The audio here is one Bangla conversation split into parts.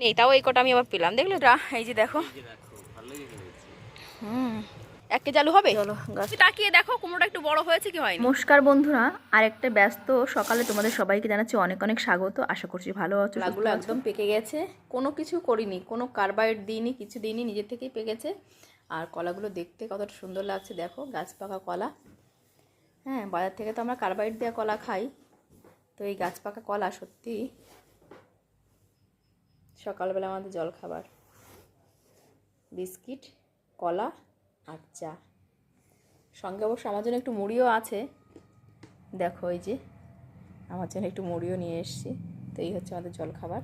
নেই তাও এই কটা আমি আবার পেলাম। দেখলে রা এই যে দেখো। দেখো ভালোই হুম। এক কেজি আলু হবে? চলো গাছ। তাকিয়ে দেখো কুমড়োটা একটু বড় হয়েছে কি হয়নি? নমস্কার বন্ধুরা আর একটা ব্যস্ত সকালে তোমাদের সবাইকে জানাচ্ছি অনেক অনেক স্বাগত। আশা করছি ভালো আছো লাগুলো একদম পেকে গেছে। কোনো কিছু করিনি কোনো কার্বাইড দিইনি কিছু দিইনি নিজের থেকেই পেকেছে আর কলাগুলো দেখতে কতটা সুন্দর লাগছে দেখো গাছ পাকা কলা। হ্যাঁ বাজার থেকে তো আমরা কার্বাইড দেওয়া কলা খাই। তো এই গাছ পাকা কলা সত্যি সকালবেলা আমাদের জল খাবার বিস্কিট, কলা আর চা। সঙ্গে অবশ্য আমার জন্য একটু মুড়িও আছে। দেখো এই যে, আমার জন্য একটু মুড়িও নিয়ে এসেছি। তো এই হচ্ছে আমাদের জলখাবার।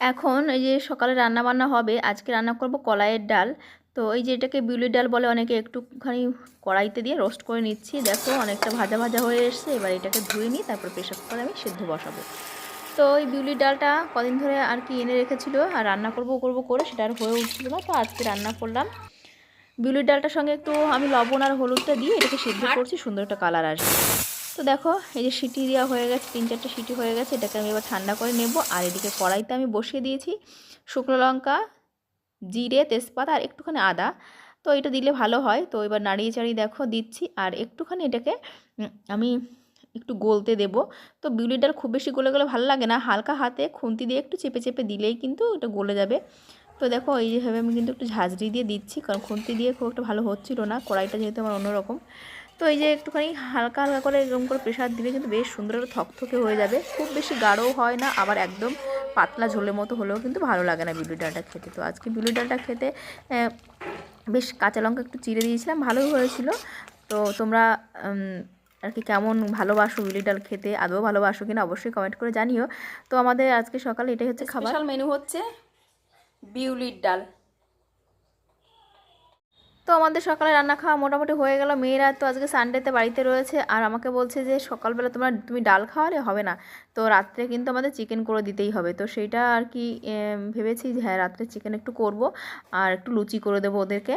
এখন এই যে সকালে রান্না বান্না হবে, আজকে রান্না করব কলাইয়ের ডাল। তো এই যে এটাকে বিউলির ডাল বলে অনেকে একটুখানি কড়াইতে দিয়ে রোস্ট করে নিচ্ছি। দেখো অনেকটা ভাজা ভাজা হয়ে এসছে, এবার এটাকে ধুয়ে নিই, তারপর প্রেশার কুকারে আমি সেদ্ধ বসাবো। তো এই বিউলির ডালটা কদিন ধরে আর কি এনে রেখেছিল আর রান্না করব করব করে সেটা আর হয়ে উঠছিল না তো আজকে রান্না করলাম। বিউলির ডালটার সঙ্গে একটু আমি লবণ আর হলুদটা দিয়ে এটাকে সিদ্ধ করছি সুন্দর একটা কালার আসবে। তো দেখো এই যে সিটি দেওয়া হয়ে গেছে তিন চারটে সিটি হয়ে গেছে এটাকে আমি এবার ঠান্ডা করে নেব। আর এদিকে কড়াইতে আমি বসিয়ে দিয়েছি শুকনো লঙ্কা জিরে তেজপাতা আর একটুখানি আদা। তো এটা দিলে ভালো হয়। তো এবার নাড়িয়ে চাড়িয়ে দেখো দিচ্ছি। আর একটুখানি এটাকে আমি একটু গলতে দেব। তো বিউলির ডাল খুব বেশি গলে গেলে ভালো লাগে না। হালকা হাতে খুন্তি দিয়ে একটু চেপে চেপে দিলেই কিন্তু এটা গলে যাবে। তো দেখো এই যেভাবে আমি কিন্তু একটু ঝাঁঝরি দিয়ে দিচ্ছি কারণ খুন্তি দিয়ে খুব একটা ভালো হচ্ছিল না। কড়াইটা যেহেতু আমার অন্যরকম। তো এই যে একটুখানি হালকা হালকা করে এরকম করে প্রেশার দিলে কিন্তু বেশ সুন্দর থকথকে হয়ে যাবে। খুব বেশি গাঢ়ও হয় না, আবার একদম পাতলা ঝোলের মতো হলেও কিন্তু ভালো লাগে না বিউলি ডালটা খেতে। তো আজকে বিউলি ডালটা খেতে বেশ কাঁচা লঙ্কা একটু চিড়ে দিয়েছিলাম, ভালোই হয়েছিল। তো তোমরা আর কি কেমন ভালোবাসো বিউলি ডাল খেতে আদৌ ভালোবাসো কিনা অবশ্যই কমেন্ট করে জানিও। তো আমাদের আজকে সকালে এটাই হচ্ছে খাবার। মেনু হচ্ছে বিউলির ডাল। তো আমাদের সকালে রান্না খাওয়া মোটামুটি হয়ে গেল। মেয়েরা তো আজকে সানডেতে বাড়িতে রয়েছে আর আমাকে বলছে যে সকালবেলা তোমরা তুমি ডাল খাওয়ালে? হবে না। তো রাত্রে কিন্তু আমাদের চিকেন করে দিতেই হবে। তো সেইটা আর কি ভেবেছি যে হ্যাঁ রাত্রে চিকেন একটু করব আর একটু লুচি করে দেবো ওদেরকে।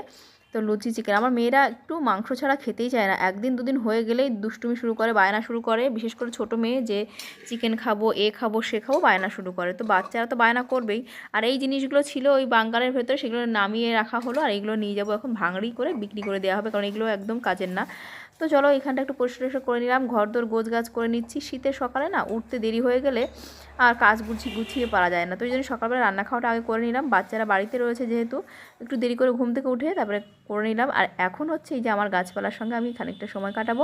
তো লুচি চিকেন আমার মেয়েরা একটু মাংস ছাড়া খেতেই চায় না। একদিন দুদিন হয়ে গেলেই দুষ্টুমি শুরু করে, বায়না শুরু করে। বিশেষ করে ছোট মেয়ে যে চিকেন খাব, এ খাব, সে খাব, বায়না শুরু করে। তো বাচ্চারা তো বায়না করবেই। আর এই জিনিসগুলো ছিল ওই বাঙ্গালের ভেতরে, সেগুলো নামিয়ে রাখা হলো। আর এগুলো নিয়ে যাব এখন ভাঙড়ি করে, বিক্রি করে দেওয়া হবে। কারণ এগুলো একদম কাজের না। তো চলো এখানটা একটু পরিষ্কার টরিষ্কার করে নিলাম। ঘর দোর গোছ গাছ করে নিচ্ছি। শীতের সকালে না উঠতে দেরি হয়ে গেলে আর কাজ গুছিয়ে গুছিয়ে পারা যায় না। তো ওই জন্য সকালবেলা রান্না খাওয়াটা আগে করে নিলাম। বাচ্চারা বাড়িতে রয়েছে যেহেতু, একটু দেরি করে ঘুম থেকে উঠে তারপরে করে নিলাম। আর এখন হচ্ছে এই যে আমার গাছপালার সঙ্গে আমি খানিকটা সময় কাটাবো।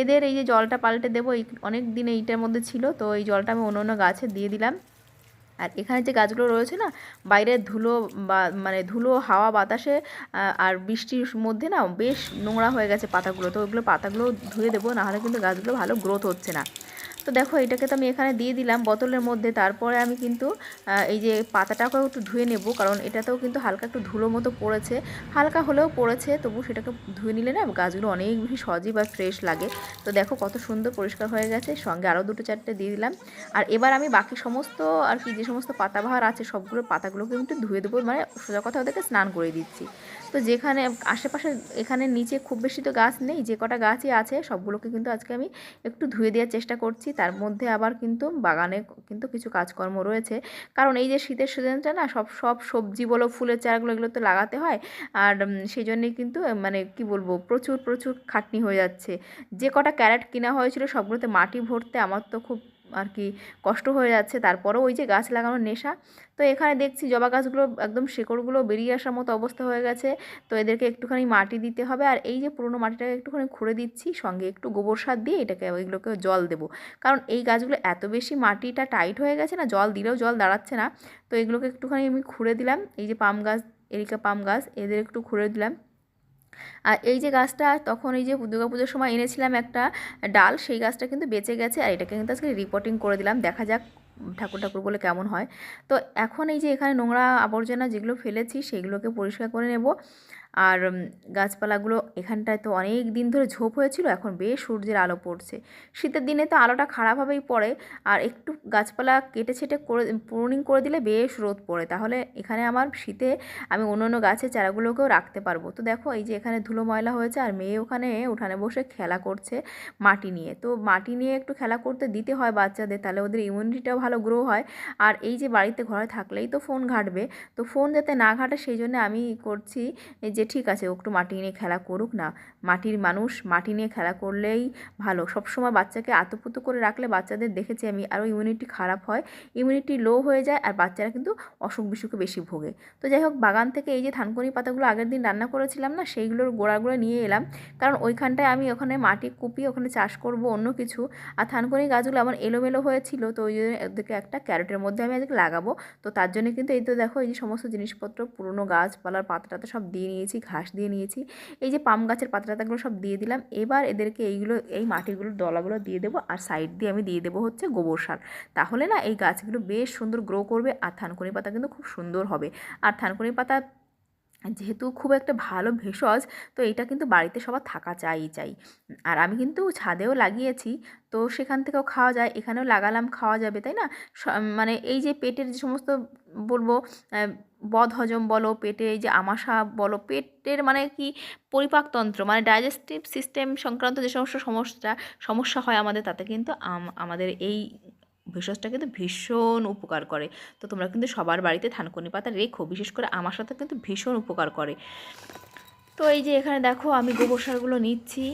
এদের এই যে জলটা পাল্টে দেবো, এই অনেক দিনে এইটার মধ্যে ছিল। তো এই জলটা আমি অন্য অন্য গাছে দিয়ে দিলাম। আর এখানে যে গাছগুলো রয়েছে না বাইরের ধুলো বা মানে ধুলো, হাওয়া, বাতাসে আর বৃষ্টির মধ্যে না বেশ নোংরা হয়ে গেছে পাতাগুলো। তো ওইগুলো পাতাগুলো ধুয়ে দেবো, নাহলে কিন্তু গাছগুলো ভালো গ্রোথ হচ্ছে না। তো দেখো, এটাকে তো আমি এখানে দিয়ে দিলাম বোতলের মধ্যে। তারপরে আমি কিন্তু এই যে পাতাটাকেও একটু ধুয়ে নেব, কারণ এটাতেও কিন্তু হালকা একটু ধুলো মতো পড়েছে। হালকা হলেও পড়েছে তবু সেটাকে ধুয়ে নিলে না গাছগুলো অনেক বেশি সজীব আর ফ্রেশ লাগে। তো দেখো, কত সুন্দর পরিষ্কার হয়ে গেছে সঙ্গে আরও দুটো চারটে দিয়ে দিলাম। আর এবার আমি বাকি সমস্ত আর কি যে সমস্ত পাতাবাহার আছে, সবগুলো পাতাগুলোকে কিন্তু ধুয়ে দেবো মানে সোজা কথা ওদেরকে স্নান করে দিচ্ছি। তো যেখানে আশেপাশে এখানে নিচে খুব বেশি তো গাছ নেই, যে কটা গাছই আছে, সবগুলোকে কিন্তু আজকে আমি একটু ধুয়ে দেওয়ার চেষ্টা করছি। তার মধ্যে আবার কিন্তু বাগানে কিন্তু কিছু কাজকর্ম রয়েছে। কারণ এই যে শীতের সিজনটা না, সব সব সবজি বলো, ফুলের চারাগুলো এগুলো তো লাগাতে হয়। আর সেই জন্যে কিন্তু মানে কি বলব, প্রচুর প্রচুর খাটনি হয়ে যাচ্ছে। যে কটা ক্যারেট কিনা হয়েছিল সবগুলোতে মাটি ভরতে আমার তো খুব আর কি কষ্ট হয়ে যাচ্ছে। তারপরেও ওই যে গাছ লাগানোর নেশা। তো এখানে দেখছি জবা গাছগুলো একদম শেকড়গুলো বেরিয়ে আসার মতো অবস্থা হয়ে গেছে। তো এদেরকে একটুখানি মাটি দিতে হবে। আর এই যে পুরনো মাটিটাকে একটুখানি খুঁড়ে দিচ্ছি, সঙ্গে একটু গোবর সার দিয়ে এটাকে এগুলোকে জল দেবো। কারণ এই গাছগুলো এত বেশি মাটিটা টাইট হয়ে গেছে না, জল দিলেও জল দাঁড়াচ্ছে না। তো এগুলোকে একটুখানি আমি খুঁড়ে দিলাম। এই যে পাম গাছ, এরিকা পাম গাছ, এদের একটু খুঁড়ে দিলাম। আর এই যে গাছটা, তখন এই যে দুর্গা পুজোর সময় এনেছিলাম একটা ডাল, সেই গাছটা কিন্তু বেঁচে গেছে আর এটাকে কিন্তু আজকে রিপোর্টিং করে দিলাম। দেখা যাক ঠাকুর ঠাকুর বলে কেমন হয়। তো এখন এই যে এখানে নোংরা আবর্জনা যেগুলো ফেলেছি, সেগুলোকে পরিষ্কার করে নেব। আর গাছপালাগুলো এখানটায় তো অনেক দিন ধরে ঝোপ হয়েছিল, এখন বেশ সূর্যের আলো পড়ছে। শীতের দিনে তো আলোটা খারাপভাবেই পড়ে, আর একটু গাছপালা কেটে ছেটে করে প্রুনিং করে দিলে বেশ রোদ পড়ে। তাহলে এখানে আমার শীতে আমি অন্য অন্য গাছের চারাগুলোকেও রাখতে পারব। তো দেখো, এই যে এখানে ধুলো ময়লা হয়েছে, আর মেয়ে ওখানে উঠানে বসে খেলা করছে মাটি নিয়ে। তো মাটি নিয়ে একটু খেলা করতে দিতে হয় বাচ্চাদের, তাহলে ওদের ইমিউনিটিটাও ভালো গ্রো হয়। আর এই যে বাড়িতে ঘরে থাকলেই তো ফোন ঘাটবে। তো ফোন যাতে না ঘাটে, সেই জন্য আমি করছি যে ঠিক আছে, ও একটু মাটি নিয়ে খেলা করুক না। মাটির মানুষ, মাটি নিয়ে খেলা করলেই ভালো। সবসময় বাচ্চাকে আতপুতু করে রাখলে বাচ্চাদের দেখেছি আমি আরও ইমিউনিটি খারাপ হয় ইমিউনিটি লো হয়ে যায় আর বাচ্চারা কিন্তু অসুখ বিসুখে বেশি ভোগে। তো যাই হোক, বাগান থেকে এই যে থানকুনি পাতাগুলো আগের দিন রান্না করেছিলাম না, সেইগুলোর গোড়াগুলো নিয়ে এলাম। কারণ ওইখানটায় আমি ওখানে মাটি কুপিয়ে ওখানে চাষ করব অন্য কিছু। আর থানকুনি গাছগুলো আমার এলোমেলো হয়েছিল, তো ওই জন্য ওদেরকে একটা ক্যারেটের মধ্যে আমি আজকে লাগাবো। তো তার জন্য কিন্তু এই তো দেখো, এই যে সমস্ত জিনিসপত্র, পুরনো গাছপালার পাতা টাতা সব দিয়ে নিয়েছি, ঘাস দিয়ে নিয়েছি। এই যে পাম গাছের পাতা টাতাগুলো সব দিয়ে দিলাম। এবার এদেরকে এইগুলো, এই মাটিগুলোর দলাগুলো দিয়ে দেবো আর সাইড দিয়ে আমি দিয়ে দেবো হচ্ছে গোবর সার। তাহলে না এই গাছগুলো বেশ সুন্দর গ্রো করবে আর থানকুনি পাতা কিন্তু খুব সুন্দর হবে। আর থানকুনি পাতা যেহেতু খুব একটা ভালো ভেষজ তো এটা কিন্তু বাড়িতে সবার থাকা চাই চাই। আর আমি কিন্তু ছাদেও লাগিয়েছি তো সেখান থেকেও খাওয়া যায় এখানেও লাগালাম খাওয়া যাবে তাই না? মানে এই যে পেটের যে সমস্ত বলব আহ, বদ হজম বলো পেটে এই যে আমাশা বলো পেটের মানে কি পরিপাকতন্ত্র মানে ডাইজেস্টিভ সিস্টেম সংক্রান্ত যে সমস্ত সমস্যা সমস্যা হয় আমাদের তাতে কিন্তু আম- আমাদের এই ভেষজটা কিন্তু ভীষণ উপকার করে। তো তোমরা কিন্তু সবার বাড়িতে থানকুনি পাতা রেখো, বিশেষ করে আমার সাথে কিন্তু ভীষণ উপকার করে। তো এই যে এখানে দেখো, আমি গোবর সারগুলো নিচ্ছি।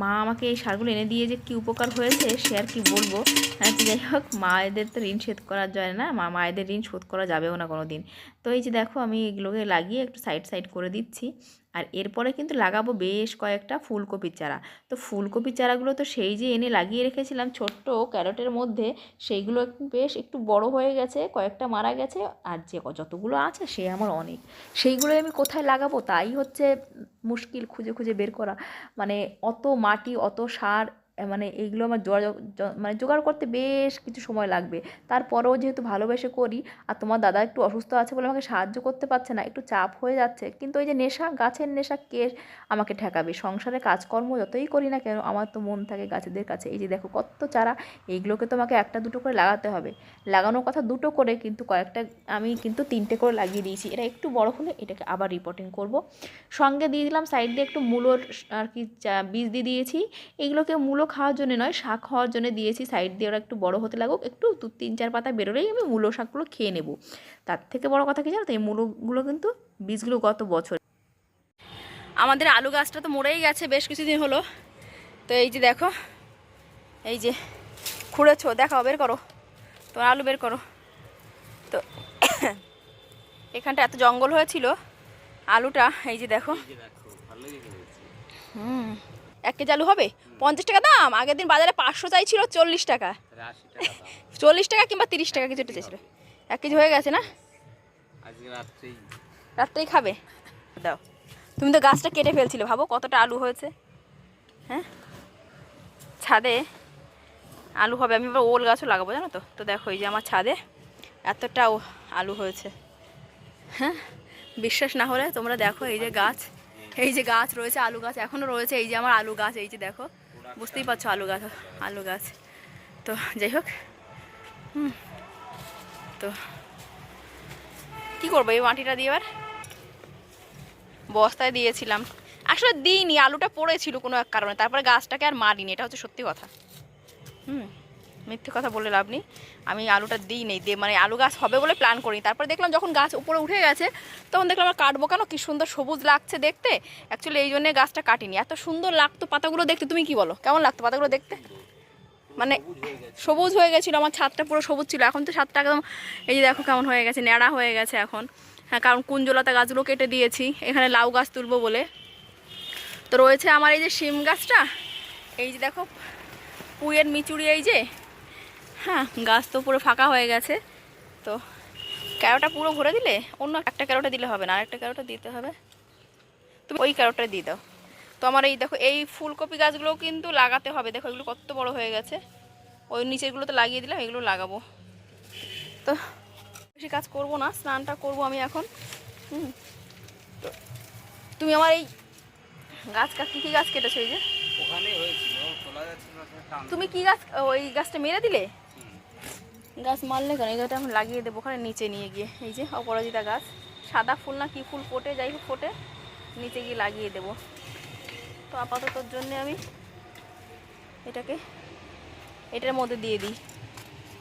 মা আমাকে এই সারগুলো এনে দিয়ে যে কী উপকার হয়েছে সে আর কি বলব। হ্যাঁ যাই হোক মায়েদের তো ঋণ শোধ করা যায় না। মা, মায়েদের ঋণ শোধ করা যাবেও না কোনো দিন তো এই যে দেখো, আমি এগুলোকে লাগিয়ে একটু সাইড সাইড করে দিচ্ছি। আর এরপরে কিন্তু লাগাবো বেশ কয়েকটা ফুলকপির চারা। তো ফুলকপির চারাগুলো তো সেই যে এনে লাগিয়ে রেখেছিলাম ছোট্ট ক্যারটের মধ্যে, সেইগুলো বেশ একটু বড় হয়ে গেছে, কয়েকটা মারা গেছে, আর যে যতগুলো আছে সে আমার অনেক। সেইগুলোই আমি কোথায় লাগাবো? তাই হচ্ছে মুশকিল খুঁজে খুঁজে বের করা। মানে অত মাটি, অত সার মানে এইগুলো আমার মানে জোগাড় করতে বেশ কিছু সময় লাগবে। তারপরেও যেহেতু ভালোবেসে করি, আর তোমার দাদা একটু অসুস্থ আছে বলে আমাকে সাহায্য করতে পারছে না, একটু চাপ হয়ে যাচ্ছে, কিন্তু ওই যে নেশা, গাছের নেশা কে আমাকে ঠেকাবে? সংসারে কাজকর্ম যতই করি না কেন, আমার তো মন থাকে গাছেদের কাছে। এই যে দেখো কত চারা, এইগুলোকে তোমাকে একটা দুটো করে লাগাতে হবে। লাগানোর কথা দুটো করে, কিন্তু কয়েকটা আমি কিন্তু তিনটে করে লাগিয়ে দিয়েছি। এটা একটু বড় হলে এটাকে আবার রিপোর্টিং করব। সঙ্গে দিয়ে দিলাম সাইড দিয়ে একটু মূলোর আর কি বীজ দিয়ে দিয়েছি। এগুলোকে মূলো খাওয়ার জন্য নয় শাক খাওয়ার জন্য দিয়েছি। সাইড দিয়ে ওরা একটু বড় হতে লাগুক একটু দু তিন চার পাতা বেরোলেই আমি মূলো শাকগুলো খেয়ে নেব। তার থেকে বড় কথা কি জানো তো এই মূলোগুলো কিন্তু বীজগুলো গত বছর। আমাদের আলু গাছটা তো মরেই গেছে বেশ কিছুদিন হলো। তো এই যে দেখো এই যে খুঁড়েছো দেখাও বের করো। তোমার আলু বের করো। তো এখানটা এত জঙ্গল হয়েছিল আলুটা এই যে দেখো। হুম। এক কেজি আলু হবে? পঞ্চাশ টাকা দাম। আগের দিন বাজারে পাঁচশো চাইছিল চল্লিশ টাকা। চল্লিশ টাকা কিংবা তিরিশ টাকা কিছুটা চাইছিল। এক কেজি হয়ে গেছে না? রাত্রেই। খাবে? দাও। তুমি তো গাছটা কেটে ফেলছিলে। ভাবো কতটা আলু হয়েছে। হ্যাঁ? ছাদে আলু হবে। আমি এবার ওল গাছও লাগাবো জানো তো? তো দেখো এই যে আমার ছাদে এতটা ও- আলু হয়েছে। হ্যাঁ? বিশ্বাস না হলে তোমরা দেখো এই যে গাছ। এই যে গাছ রয়েছে, আলু গাছ এখনও রয়েছে। এই যে আমার আলু গাছ, এই যে দেখো, বুঝতেই পারছ আলু গাছ আলু গাছ। তো যাই হোক, হুম, তো কী করব এই মাটিটা দিয়ে এবার? বস্তায় দিয়েছিলাম। আসলে দিইনি, আলুটা পড়েছিল কোনো এক কারণে, তারপরে গাছটাকে আর মারিনি, এটা হচ্ছে সত্যি কথা। হুম। মিথ্যে কথা বলে লাভ নেই। আমি আলুটা দিই নেই, দিয়ে মানে আলু গাছ হবে বলে প্ল্যান করি তারপরে দেখলাম যখন গাছ উপরে উঠে গেছে, তখন দেখলাম আর কাটবো কেন? কী সুন্দর সবুজ লাগছে দেখতে। অ্যাকচুয়ালি এই জন্যে গাছটা কাটিনি। এত সুন্দর লাগতো পাতাগুলো দেখতে, তুমি কি বলো? কেমন লাগতো পাতাগুলো দেখতে? মানে সবুজ হয়ে গেছিল, আমার ছাদটা পুরো সবুজ ছিল। এখন তো ছাদটা একদম, এই যে দেখো কেমন হয়ে গেছে, ন্যাড়া হয়ে গেছে এখন। হ্যাঁ কারণ কুঞ্জলতা গাছগুলো কেটে দিয়েছি, এখানে লাউ গাছ তুলবো বলে। তো রয়েছে আমার এই যে শিম গাছটা, এই যে দেখো পুয়ের মিচুড়ি এই যে হ্যাঁ গাছ তো পুরো ফাঁকা হয়ে গেছে। তো ক্যারোটা পুরো ভরে দিলে অন্য একটা ক্যারোটা দিলে হবে না আরেকটা ক্যারোটা দিতে হবে। তুমি ওই ক্যারোটা দিয়ে দাও। তো আমার এই দেখো এই ফুলকপি গাছগুলোও কিন্তু লাগাতে হবে। দেখো এগুলো কত বড় হয়ে গেছে। ওই নিচেরগুলো তো লাগিয়ে দিলাম এগুলো লাগাবো। তো বেশি কাজ করব না স্নানটা করব আমি এখন। হুম। তো তুমি আমার এই গাছ কা কী কী গাছ কেটেছো এই যে? তুমি কি গাছ ওই গাছটা মেরে দিলে। গাছ মারলে কেন? এই আমি লাগিয়ে দেবো ওখানে, নিচে নিয়ে গিয়ে। এই যে অপরাজিতা গাছ। সাদা ফুল না কি ফুল ফোটে? যাই হোক ফোটে। নিচে গিয়ে লাগিয়ে দেবো। তো আপাততর জন্য আমি এটাকে, এটার মধ্যে দিয়ে দিই।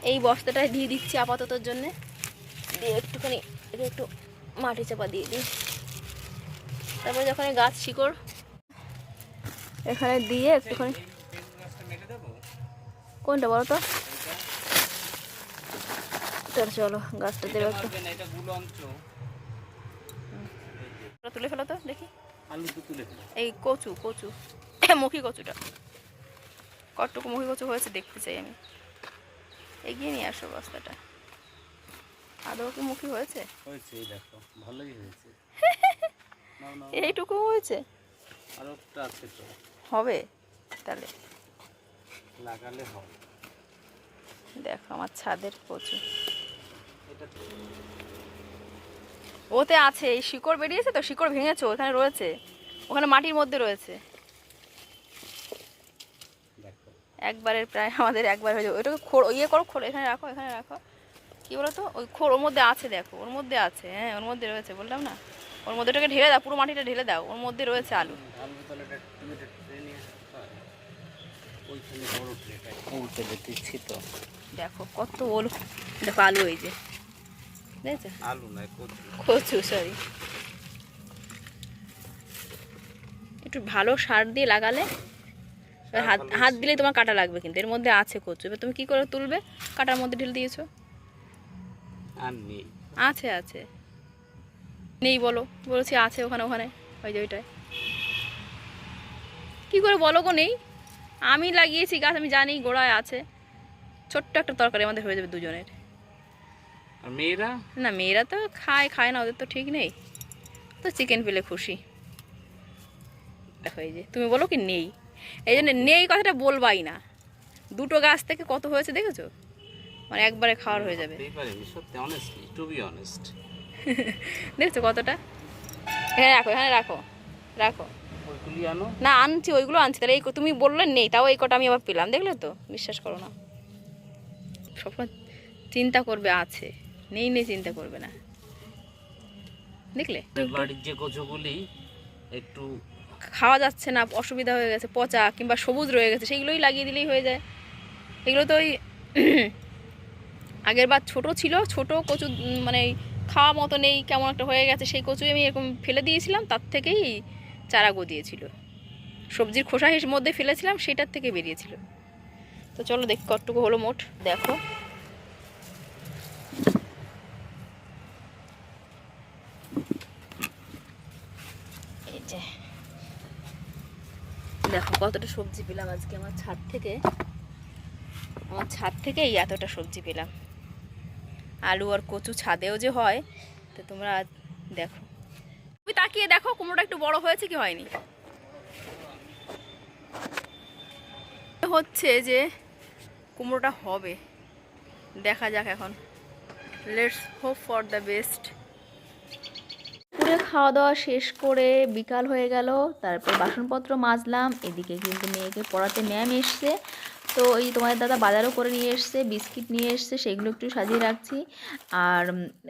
এই বস্তাটায় দিয়ে দিচ্ছি আপাততর জন্যে। দিয়ে একটুখানি এটা একটু মাটি চাপা দিয়ে দিই। তারপরে যখন গাছ শিকড় এখানে দিয়ে একটুখানি কোনটা বলো তো? তাহলে চলো গাছটা দেবো একটু। তুলে ফেলো তো দেখি। আলু তো তুলে এই কচু কচু। মুখী কচুটা। কতটুকু মুখী কচু হয়েছে দেখতে চাই আমি। এগিয়ে নিয়ে আসো বস্তাটা। আদৌ কি মুখী হয়েছে? হয়েছে দেখো ভালোই হয়েছে। এইটুকু হয়েছে? আরও একটা আছে তো। হবে তাহলে। লাগালে হবে। দেখো আমার ছাদের কচু। ওতে আছে এই শিকড় বেরিয়েছে তো শিকড় ভেঙেছো ওখানে রয়েছে। ওখানে মাটির মধ্যে রয়েছে। একবারের প্রায় আমাদের একবার হয়ে যাবে। ওইটাকে খোড় ইয়ে করো খোড় এখানে রাখো এখানে রাখো। কী বলো তো ওই খোড় ওর মধ্যে আছে দেখো ওর মধ্যে আছে হ্যাঁ ওর মধ্যে রয়েছে বললাম না? ওর মধ্যে ওটাকে ঢেলে দাও পুরো মাটিটা ঢেলে দাও ওর মধ্যে রয়েছে আলু। দেখো কত ওল দেখো আলু এই যে। দেখেছ আলু নয় কচু সরি একটু ভালো সার দিয়ে লাগালে এবার হাত হাত দিলেই তোমার কাটা লাগবে কিন্তু এর মধ্যে আছে কচু। এবার তুমি কী করে তুলবে? কাটার মধ্যে ঢেলে দিয়েছ? আর নেই। আছে আছে। নেই বলো বলেছি আছে ওখানে ওখানে ওই যে ওইটায়। কী করে বলো গো নেই? আমি লাগিয়েছি গাছ আমি জানি গোড়ায় আছে। ছোট্ট একটা তরকারি আমাদের হয়ে যাবে দুজনের। আর মেয়েরা? না মেয়েরা তো খায় খায় না ওদের তো ঠিক নেই। তো চিকেন পেলে খুশি। দেখো এই যে তুমি বলো কি নেই? এই জন্য নেই কথাটা বলবাই না। দুটো গাছ থেকে কত হয়েছে দেখেছ? মানে একবারে খাওয়ার হয়ে যাবে। দেখছ কতটা? এখানে রাখো এখানে রাখো রাখো। না আনছি ওইগুলো আনছি। তাহলে এই তুমি বললে নেই তাও এই কটা আমি আবার পেলাম দেখলে তো? বিশ্বাস করো না। সবসময় চিন্তা করবে আছে। নেই নেই চিন্তা করবে না। দেখলে? বাড়ির যে কচুগুলি একটু খাওয়া যাচ্ছে না অসুবিধা হয়ে গেছে পচা কিংবা সবুজ রয়ে গেছে সেইগুলোই লাগিয়ে দিলেই হয়ে যায়। এগুলো তো ওই আগের বার ছোট ছিল ছোট কচু মানে খাওয়া মতো নেই কেমন একটা হয়ে গেছে সেই কচু আমি এরকম ফেলে দিয়েছিলাম তার থেকেই চারা গদিয়েছিল সবজির খোসা মধ্যে ফেলেছিলাম সেটার থেকে বেরিয়েছিল। তো চলো দেখি কতটুকু হলো মোট দেখো এই যে দেখো কতটা সবজি পেলাম আজকে আমার ছাদ থেকে? আমার ছাদ থেকে এই এতটা সবজি পেলাম। আলু আর কচু ছাদেও যে হয়, তো তোমরা দেখো। তুমি তাকিয়ে দেখো, কুমড়োটা একটু বড় হয়েছে কি হয়নি। হচ্ছে যে কুমড়োটা হবে। দেখা যাক এখন। Let's hope for the best পুরে খাওয়া দাওয়া শেষ করে বিকাল হয়ে গেল। তারপর বাসনপত্র মাজলাম। এদিকে কিন্তু মেয়েকে পড়াতে ম্যাম এসছে। তো এই তোমাদের দাদা বাজারও করে নিয়ে এসছে, বিস্কিট নিয়ে এসছে, সেগুলো একটু সাজিয়ে রাখছি। আর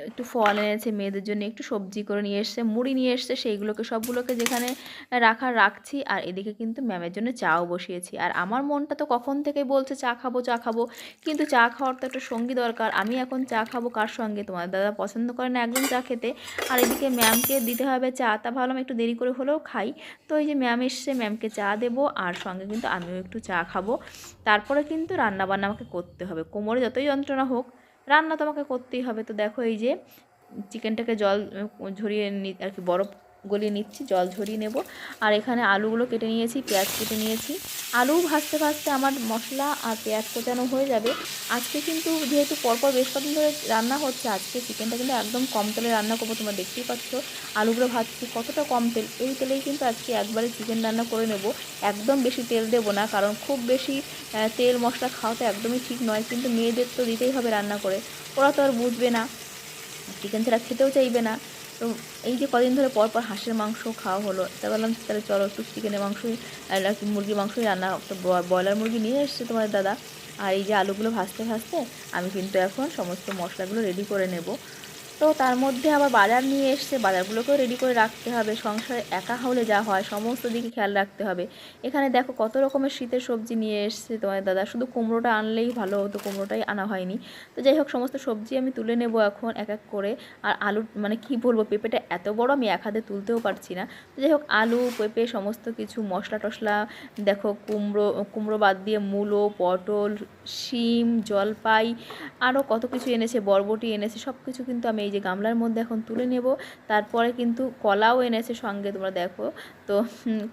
একটু ফল এনেছে মেয়েদের জন্য, একটু সবজি করে নিয়ে এসছে, মুড়ি নিয়ে এসছে, সেইগুলোকে সবগুলোকে যেখানে রাখা রাখছি, আর এদিকে কিন্তু ম্যামের জন্য চাও বসিয়েছি। আর আমার মনটা তো কখন থেকে বলছে, চা খাব চা খাব। কিন্তু চা খাওয়ার তো একটা সঙ্গী দরকার। আমি এখন চা খাব কার সঙ্গে? তোমার দাদা পছন্দ করে না একদম চা খেতে। আর এদিকে ম্যামকে দিতে হবে চা, তা ভাবলাম একটু দেরি করে হলেও খাই। তো এই যে ম্যাম এসছে, ম্যামকে চা দেবো, আর সঙ্গে কিন্তু আমিও একটু চা খাব। তারপরে কিন্তু রান্না বান্না আমাকে করতে হবে। কোমরে যতই যন্ত্রণা হোক, রান্না তো আমাকে করতেই হবে। তো দেখো এই যে চিকেনটাকে জল ঝরিয়ে নি, আর কি বরফ গলিয়ে নিচ্ছি, জল ঝরিয়ে নেব। আর এখানে আলুগুলো কেটে নিয়েছি, পেঁয়াজ কেটে নিয়েছি। আলু ভাজতে ভাজতে আমার মশলা আর পেঁয়াজ কোচানো হয়ে যাবে। আজকে কিন্তু যেহেতু পরপর বেশ কদিন ধরে রান্না হচ্ছে, আজকে চিকেনটা কিন্তু একদম কম তেলে রান্না করব, তোমরা দেখতেই পাচ্ছ। আলুগুলো ভাজছি কতটা কম তেল, এই তেলেই কিন্তু আজকে একবারে চিকেন রান্না করে নেব। একদম বেশি তেল দেবো না, কারণ খুব বেশি তেল মশলা খাওয়া তো একদমই ঠিক নয়, কিন্তু মেয়েদের তো দিতেই হবে রান্না করে। ওরা তো আর বুঝবে না, চিকেন ছাড়া খেতেও চাইবে না। তো এই যে কদিন ধরে পর পর হাঁসের মাংস খাওয়া হলো, তা বললাম তাহলে চলো একটু চিকেনের মাংসই মুরগির মাংসই রান্না ব্রয়লার মুরগি নিয়ে এসছে তোমার দাদা। আর এই যে আলুগুলো ভাজতে ভাজতে, আমি কিন্তু এখন সমস্ত মশলাগুলো রেডি করে নেব। তো তার মধ্যে আবার বাজার নিয়ে এসছে। বাজারগুলোকেও রেডি করে রাখতে হবে। সংসারে একা হলে যা হয়, সমস্ত দিকে খেয়াল রাখতে হবে। এখানে দেখো কত রকমের শীতের সবজি নিয়ে এসছে তোমার দাদা। শুধু কুমড়োটা আনলেই ভালো হতো, কুমড়োটাই আনা হয়নি। তো যাই হোক, সমস্ত সবজি আমি তুলে নেব এখন এক এক করে। আর আলু মানে কি বলব, পেঁপেটা এত বড় আমি এক হাতে তুলতেও পারছি না। তো যাই হোক, আলু, পেঁপে, সমস্ত কিছু, মশলা টশলা দেখো কুমড়ো কুমড়ো বাদ দিয়ে মূলো, পটল, শিম, জলপাই আরও কত কিছু এনেছে, বরবটি এনেছে সব কিছু কিন্তু আমি এই যে গামলার মধ্যে এখন তুলে নেব। তারপরে কিন্তু কলাও এনেছে সঙ্গে তোমরা দেখো। তো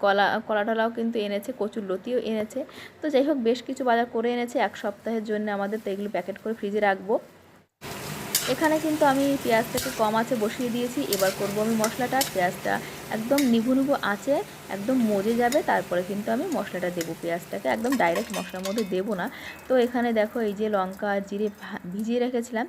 কলা কলা টলাও কিন্তু এনেছে, কচুর লতিও এনেছে। তো যাই হোক, বেশ কিছু বাজার করে এনেছে। এক সপ্তাহের জন্য আমাদের তো এগুলো প্যাকেট করে ফ্রিজে রাখব। এখানে কিন্তু আমি পেঁয়াজটাকে কম আছে বসিয়ে দিয়েছি। এবার করব আমি মশলাটা। পেঁয়াজটা একদম নিভু নিভু আছে একদম মজে যাবে। তারপরে কিন্তু আমি মশলাটা দেবো। পেঁয়াজটাকে একদম ডাইরেক্ট মশলার মধ্যে দেবো না। তো এখানে দেখো এই যে লঙ্কা জিরে ভিজিয়ে রেখেছিলাম।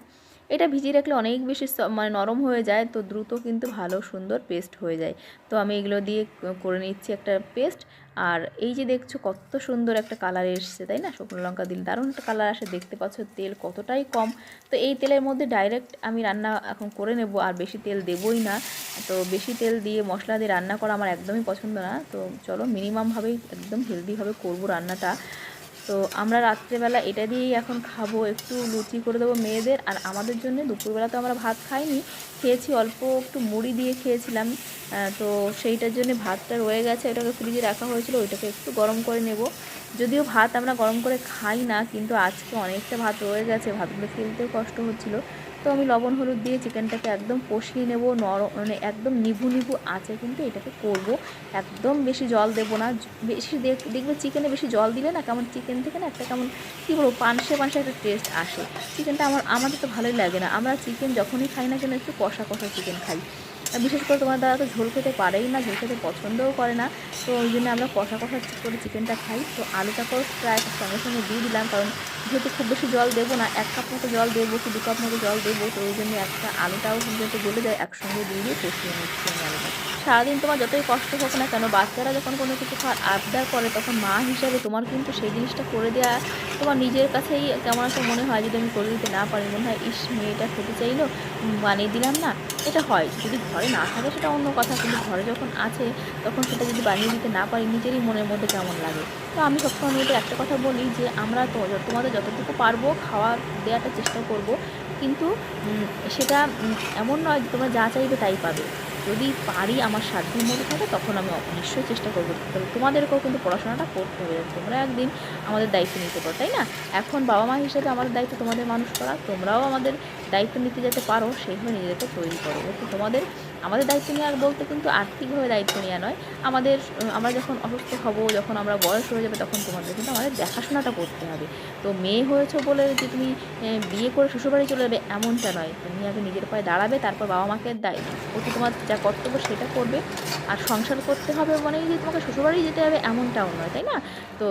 এটা ভিজিয়ে রাখলে অনেক বেশি মানে নরম হয়ে যায়, তো দ্রুত কিন্তু ভালো সুন্দর পেস্ট হয়ে যায়। তো আমি এগুলো দিয়ে করে নিচ্ছি একটা পেস্ট আর এই যে দেখছ কত সুন্দর একটা কালার এসছে, তাই না? শুকনো লঙ্কা দিলে দারুণ একটা কালার আসে, দেখতে পাচ্ছ তেল কতটাই কম। তো এই তেলের মধ্যে ডাইরেক্ট আমি রান্না এখন করে নেব, আর বেশি তেল দেবই না। তো বেশি তেল দিয়ে মশলা দিয়ে রান্না করা আমার একদমই পছন্দ না। তো চলো মিনিমামভাবেই একদম হেলদিভাবে করব রান্নাটা। তো আমরা রাত্রেবেলা এটা দিয়েই এখন খাব, একটু লুচি করে দেবো মেয়েদের। আর আমাদের জন্য দুপুরবেলা তো আমরা ভাত খাইনি, খেয়েছি অল্প একটু মুড়ি দিয়ে খেয়েছিলাম। তো সেইটার জন্য ভাতটা রয়ে গেছে ওটাকে ফ্রিজে রাখা হয়েছিল, ওইটাকে একটু গরম করে নেব। যদিও ভাত আমরা গরম করে খাই না, কিন্তু আজকে অনেকটা ভাত রয়ে গেছে, ভাতগুলো ফেলতেও কষ্ট হচ্ছিল। তো আমি লবণ, হলুদ দিয়ে চিকেনটাকে একদম কষিয়ে নেব, নরম মানে একদম নিভু নিভু আছে কিন্তু এটাকে করব। একদম বেশি জল দেব না বেশি দেখ- দেখবে চিকেনে বেশি জল দিলে না কেমন চিকেন থেকে না একটা কেমন, কী বলব, পানসে পানসে একটা টেস্ট আসে। চিকেনটা আমার, আমাদের তো ভালোই লাগে না। আমরা চিকেন যখনই খাই না কেন একটু কষা কষা চিকেন খাই। বিশেষ করে তোমার দাদা তো ঝোল খেতে পারেই না, ঝোল খেতে পছন্দও করে না। তো ওই জন্য আমরা কষা কষা করে চিকেনটা খাই। তো আলুটা করে প্রায় সঙ্গে সঙ্গে দিয়ে দিলাম, কারণ যেহেতু খুব বেশি জল দেবো না, এক কাপ মতো জল দেবো কি দু কাপ মতো জল দেবো, তো ওই জন্য একটা আলুটাও যাতে গলে যায়, একসঙ্গে দিয়ে দিয়ে কষিয়ে নিচ্ছি আমি আলুটা সারাদিন তোমার যতই কষ্ট হোক না কেন, বাচ্চারা যখন কোনো কিছু আবদার করে, তখন মা হিসাবে তোমার কিন্তু সেই জিনিসটা করে দেওয়া তোমার নিজের কাছেই কেমন একটা মনে হয় যদি আমি করে দিতে না পারি, মনে হয়, ইস, মেয়েটা খেতে চাইলো বানিয়ে দিলাম না। এটা হয়, যদি ঘরে না থাকে সেটা অন্য কথা, কিন্তু ঘরে যখন আছে, তখন সেটা যদি বানিয়ে দিতে না পারি, নিজেরই মনের মধ্যে কেমন লাগে? তো আমি সবসময় মেয়েদের একটা কথা বলি যে, আমরা তো তোমাদের যতটুকু পারব খাওয়া দেওয়াটা চেষ্টা করব, কিন্তু সেটা এমন নয় যে তোমরা যা চাইবে তাই পাবে। যদি পারি আমার সাধ্যের মধ্যে থাকে, তখন আমি নিশ্চয়ই চেষ্টা করব। তবে তোমাদেরকেও কিন্তু পড়াশোনাটা করতে হবে। তোমরা একদিন আমাদের দায়িত্ব নিতে পারো, তাই না? এখন বাবা মা হিসেবে আমাদের দায়িত্ব তোমাদের মানুষ করা। তোমরাও আমাদের দায়িত্ব নিতে যেতে পারো, সেইভাবে নিজেদেরকে তৈরি করো। তো তোমাদের, আমাদের দায়িত্ব নেওয়া বলতে কিন্তু আর্থিকভাবে দায়িত্ব নেওয়া নয়। আমাদের আমরা যখন অসুস্থ হব, যখন আমরা বয়স হয়ে যাবে, তখন তোমাদের কিন্তু আমাদের দেখাশোনাটা করতে হবে। তো মেয়ে হয়েছো বলে যে তুমি বিয়ে করে শ্বশুরবাড়ি চলে যাবে, এমনটা নয়। তুমি আগে নিজের পায়ে দাঁড়াবে, তারপর বাবা মাকে দায়িত্ব তোমার যা কর্তব্য সেটা করবে। আর সংসার করতে হবে মানেই যে তোমাকে শ্বশুরবাড়ি যেতে হবে এমনটাও নয়, তাই না? তো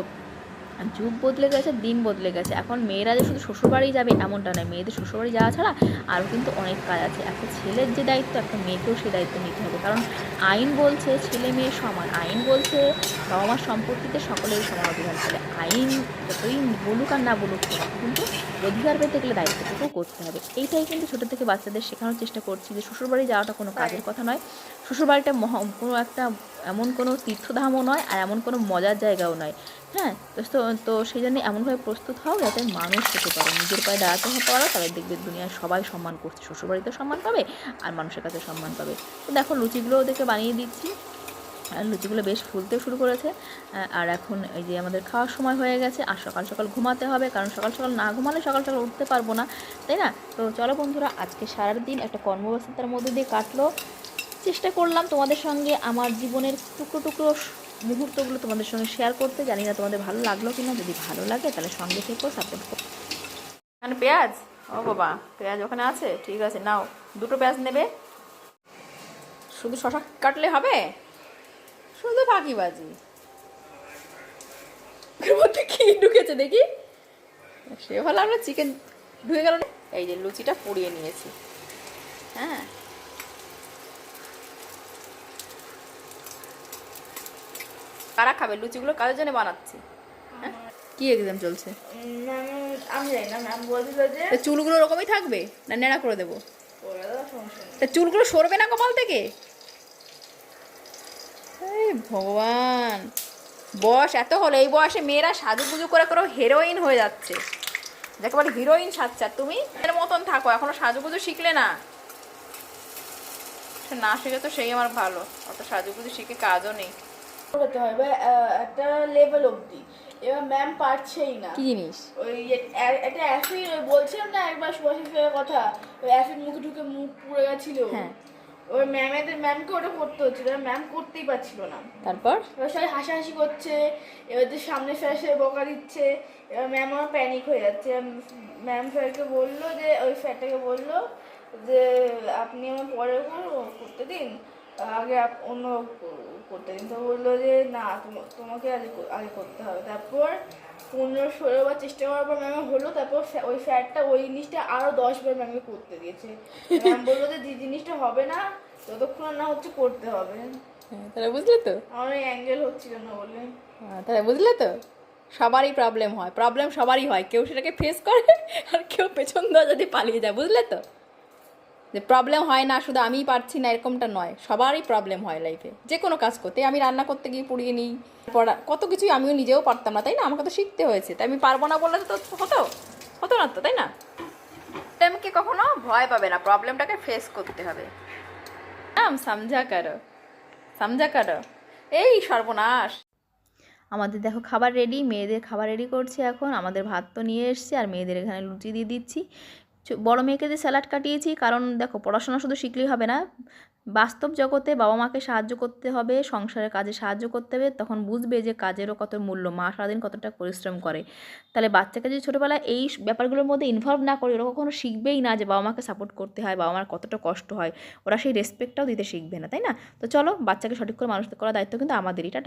যুগ বদলে গেছে, দিন বদলে গেছে। এখন মেয়েরা যে শুধু শ্বশুরবাড়ি যাবে এমনটা নয়, মেয়েদের শ্বশুরবাড়ি যাওয়া ছাড়া আরও কিন্তু অনেক কাজ আছে। একটা ছেলের যে দায়িত্ব, একটা মেয়েকেও সে দায়িত্ব নিতে হবে। কারণ আইন বলছে ছেলে মেয়ে সমান। আইন বলছে বাবা মার সম্পত্তিতে সকলের সমান অধিকার ফেলে আইন যতই বলুক আর না বলুক, কিন্তু অধিকার পেতে গেলে দায়িত্বটুকু করতে হবে। এইটাই কিন্তু ছোটো থেকে বাচ্চাদের শেখানোর চেষ্টা করছি যে শ্বশুরবাড়ি যাওয়াটা কোনো কাজের কথা নয়। শ্বশুরবাড়িটা মহা কোনো একটা এমন কোনো তীর্থধামও নয় আর এমন কোনো মজার জায়গাও নয়। হ্যাঁ তো তো- সেই জন্য এমনভাবে প্রস্তুত হও যাতে মানুষ হতে পারো। নিজের পায়ে দাঁড়াতে হতে পারো তাহলে দেখবে দুনিয়ার সবাই সম্মান করছে। শ্বশুরবাড়িতেও সম্মান পাবে আর মানুষের কাছে সম্মান পাবে। তো দেখো লুচিগুলো ওদেরকে বানিয়ে দিচ্ছি। লুচিগুলো বেশ ফুলতে শুরু করেছে আর এখন এই যে আমাদের খাওয়ার সময় হয়ে গেছে, আর সকাল সকাল ঘুমাতে হবে, কারণ সকাল সকাল না ঘুমালে সকাল সকাল উঠতে পারব না, তাই না? তো চলো বন্ধুরা, আজকে সারাদিন একটা কর্মব্যস্ততার মধ্যে দিয়ে কাটলো। চেষ্টা করলাম তোমাদের সঙ্গে আমার জীবনের টুকরো টুকরো মুহূর্তগুলো তোমাদের সঙ্গে শেয়ার করতে, জানি না তোমাদের ভালো লাগল কিনা, যদি ভালো লাগে তাহলে সঙ্গে থেকেও সাপোর্ট করো এখানে পেঁয়াজ? ও বাবা, পেঁয়াজ ওখানে আছে? ঠিক আছে, নাও, দুটো পেঁয়াজ নেবে। শুধু শশা কাটলে হবে? শুধু ফাঁকিবাজি। বাজি মধ্যে কি ঢুকেছে দেখি? সে হলো আমরা চিকেন ঢুকে গেল এই যে লুচিটা পুড়িয়ে নিয়েছি। হ্যাঁ। কারা খাবে? লুচিগুলো কাদের জন্য বানাচ্ছি? হ্যাঁ? কি এক্সাম চলছে? চুলগুলো ওরকমই থাকবে? না নেড়া করে দেবো? চুলগুলো সরবে না কপাল থেকে? ভগবান। বয়স এত হলো এই বয়সে মেয়েরা সাজুগুজু করে করে হিরোইন হয়ে যাচ্ছে। যাকে বলে হিরোইন সাজছে। তুমি এর মতন থাকো এখনও সাজুগুজু শিখলে না? না শিখে তো সেই আমার ভালো অত সাজুগুজু শিখে কাজও নেই। করতে হয় আহ, একটা লেভেল অবধি। এবার ম্যাম পারছেই না। কি জিনিস? ওই একটা অ্যাসিড বলছিলাম না একবার সুভাষিসের কথা ওই অ্যাসিড মুখে ঢুকে মুখ পুড়ে গেছিল। হ্যাঁ। ওই ম্যামেদের ম্যামকে ওটা করতে হচ্ছিল ম্যাম করতেই পারছিল না। তারপর? এবার সবাই হাসাহাসি করছে এবার যে সামনে স্যার সে বকা দিচ্ছে এবার ম্যাম আমার প্যানিক হয়ে যাচ্ছে। ম্যাম স্যারকে বলল যে ওই স্যারটাকে বলল যে আপনি আমার পরে করো- করতে দিন আগে অন্য করতে দিন। তো বলল যে না তোমাকে আগে আগে করতে হবে। তারপর পনেরো ষোলো বার চেষ্টা করার পর ম্যামে হলো তারপর ওই স্যারটা ওই জিনিসটা আরও দশ বার ম্যামকে করতে দিয়েছে। ম্যাম বলল যে যে জিনিসটা হবে না যতক্ষণ না হচ্ছে করতে হবে। হ্যাঁ, তাহলে বুঝলে তো? আমার ওই অ্যাঙ্গেল হচ্ছিল না বলে। হ্যাঁ, তাহলে বুঝলে তো? সবারই প্রবলেম হয় প্রবলেম সবারই হয়। কেউ সেটাকে ফেস করে আর কেউ পেছন দিয়ে যদি পালিয়ে যায় বুঝলে তো? যে প্রবলেম হয় না, শুধু আমিই পারছি না, এরকমটা নয়। সবারই প্রবলেম হয় লাইফে যে কোনো কাজ করতে। আমি রান্না করতে গিয়ে পুড়িয়ে নিই। পড়া কত কিছুই আমিও নিজেও পারতাম না, তাই না? আমাকে তো শিখতে হয়েছে। তাই আমি পারব না বললে তো হতো। হতো না তো, তাই না? প্রবলেমকে কখনো ভয় পাবে না। প্রবলেমটাকে ফেস করতে হবে। নাম সমঝা করো সমঝা করো এই সর্বনাশ। আমাদের দেখো, খাবার রেডি মেয়েদের খাবার রেডি করছে এখন। আমাদের ভাত তো নিয়ে এসছে, আর মেয়েদের এখানে লুচি দিয়ে দিচ্ছি। বড় মেয়েকে যে স্যালাড কাটিয়েছি, কারণ দেখো, পড়াশোনা শুধু শিখলেই হবে না। বাস্তব জগতে বাবা মাকে সাহায্য করতে হবে, সংসারের কাজে সাহায্য করতে হবে, তখন বুঝবে যে কাজেরও কত মূল্য, মা সারাদিন কতটা পরিশ্রম করে। তাহলে বাচ্চাকে যদি ছোটোবেলায় এই ব্যাপারগুলোর মধ্যে ইনভলভ না করে, ওরা কখনো শিখবেই না যে বাবা মাকে সাপোর্ট করতে হয়, বাবা মার কতটা কষ্ট হয়। ওরা সেই রেসপেক্টটাও দিতে শিখবে না, তাই না? তো চলো, বাচ্চাকে সঠিক করে মানুষ করার দায়িত্ব কিন্তু আমাদেরই। এটা